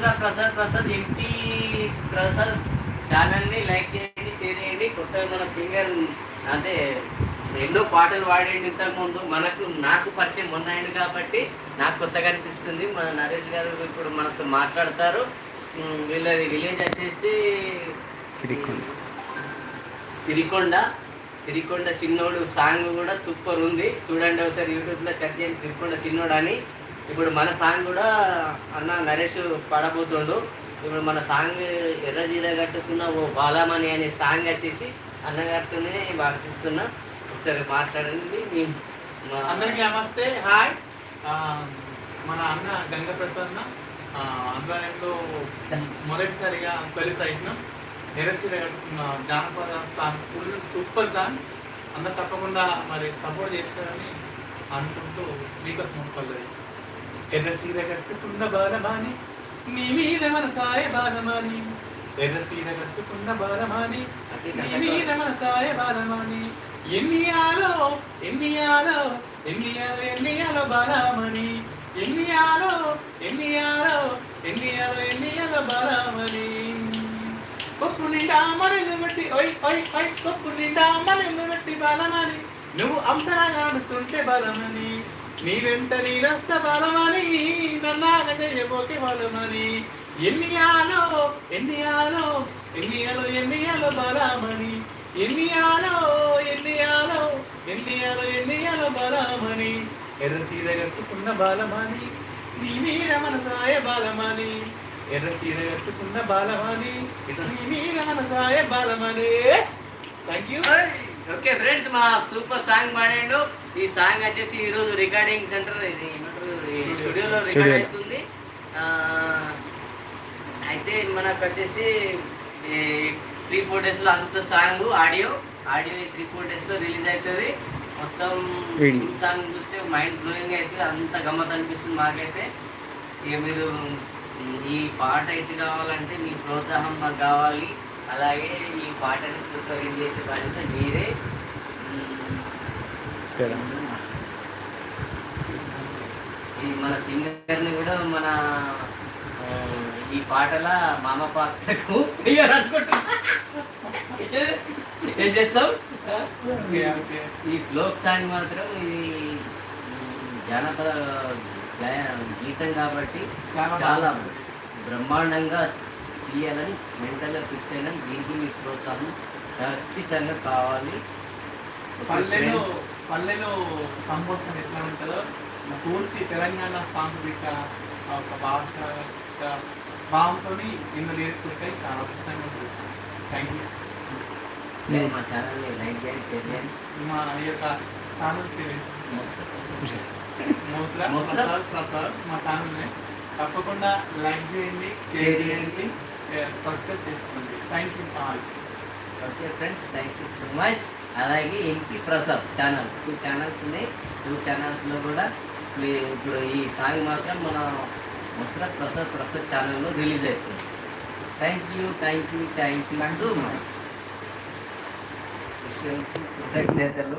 ముస్రా Prasad Prasad MP Prasad ఛానల్ని like చేయండి share చేయండి. కొత్త మన సింగర్ అంటే ఎన్నో పాటలు పాడండి ఇంతకు ముందు మనకు నాకు పరిచయం మొన్న అయింది కాబట్టి నాకు కొత్తగా అనిపిస్తుంది. మన నరేష్ గారు ఇప్పుడు మనతో మాట్లాడతారు. వీళ్ళది విలేజ్ వచ్చేసి సిరికొండ. సిరికొండ. సిరికొండ చిన్నోడు సాంగ్ కూడా సూపర్ ఉంది. చూడండి ఒకసారి యూట్యూబ్లో సెర్చ్ చేయండి సిరికొండ చిన్నోడు అని. ఇప్పుడు మన సాంగ్ కూడా అన్న నరేష్ పాడబోతుండు. ఇప్పుడు మన సాంగ్ ఎర్రజీర కట్టుకున్న ఓ బాలమణి అనే సాంగ్ వచ్చేసి అన్నగారితోనే పాటిస్తున్నా ఒకసారి మాట్లాడండి మీ అందరికీ నమస్తే హాయ్. మన అన్న గంగ ప్రసాద్ అన్న ఆధ్వర్యంలో మొదటిసారిగా తొలి ప్రయత్నం. ఎర్రజీల కట్టుకున్న జానపద సాంగ్ ఫుల్ సూపర్ సాంగ్. అందరు తప్పకుండా మరి సపోర్ట్ చేస్తారని అనుకుంటూ మీకోసం పల్లవి ఎర్రసీర కట్టుకున్న బాలమాని నీ మీద మన సాయ బాలమాని ఎర్రసీర కట్టుకున్న బాలమాని నీ మీద మన సాయ బాలమాని. ఎన్నియాలో ఎన్నియాలో ఎన్నియాలో ఎన్నియాలో బాలమణి ఎన్నియాలో ఎన్నియాలో ఎన్నియాలో ఎన్నియాలో బాలమణి కొప్పు నిండా మనల్ని బట్టి ఓయ్ ఓయ్ ఓయ్ కొప్పు నిండా మనల్ని బట్టి బాలమని. నువ్వు అంశరాగా నడుస్తుంటే బలమని. నీ వెంట నీరస్త బలమని నన్నాగా చేయబోకే బలమని. ఎన్నియాలో ఎన్నియాలో ఎన్నియాలో ఎన్నియాలో బలమని. ఎన్నియాలో ఎన్నియాలో ఎన్నియాలో ఎన్నియాలో బలమని. ఎర్ర సీర కట్టుకున్న బాలమని నీ మీద మనసాయ బాలమని. ఎర్ర సీర కట్టుకున్న బాలమని నీ మీద మనసాయ Balamani. Thank you okay friends మా సూపర్ సాంగ్ పాడాడు. ఈ సాంగ్ వచ్చేసి ఈరోజు రికార్డింగ్ సెంటర్ ఇది స్టూడియోలో రికార్డ్. అవుతుంది. అయితే మనకు వచ్చేసి త్రీ ఫోర్ డేస్లో అంత song audio audio three four డేస్లో రిలీజ్ అవుతుంది. మొత్తం. సాంగ్ చూస్తే మైండ్ బ్లోయింగ్ అయితే అంత గమ్మత్ అనిపిస్తుంది మాకైతే. ఇక మీరు ఈ పాట ఎటు కావాలంటే మీ ప్రోత్సాహం మాకు కావాలి. అలాగే ఈ పాటని సూపర్ హిట్ చేసే బాధ్యత మీరే ఈ మన సింగర్ని కూడా మన ఈ పాటల మామ పాత్రకు అనుకుంటున్నా. ఏం చేస్తాం ఈ ఫ్లోక్ సాంగ్ మాత్రం ఇది జానపద గీతం కాబట్టి చాలా బ్రహ్మాండంగా తీయాలని మెంటల్గా ఫిక్స్ అయినా దీనికి మీ ప్రోత్సాహం ఖచ్చితంగా కావాలి. పల్లెలో సంభోషణ ఎట్లా ఉంటుందో పూర్తి తెలంగాణ సాంస్కృతిక ఒక భాష భావంతో ఇన్ని లిరిక్స్ ఉంటాయి చాలా అద్భుతంగా ఉంటుంది థ్యాంక్ యూ మా ఛానల్ని లైక్ చేయండి షేర్ చేయండి. మా యొక్క ఛానల్ పేరు? మోసరా మోసరా? ప్రసాద్ ప్రసాద్ మా ఛానల్ని. తప్పకుండా లైక్ చేయండి షేర్ చేయండి. సబ్స్క్రైబ్ చేసుకోండి. Thank you all okay friends thank you so much అలాగే MP Prasad channel two channels ఉన్నాయి. టూ ఛానల్స్లో కూడా ఇప్పుడు ఈ సాంగ్ మాత్రం మన ముసరత్ ప్రసాద్ ప్రసాద్ ఛానల్లో రిలీజ్ అవుతుంది thank you thank you thank you so much కృతజ్ఞతలు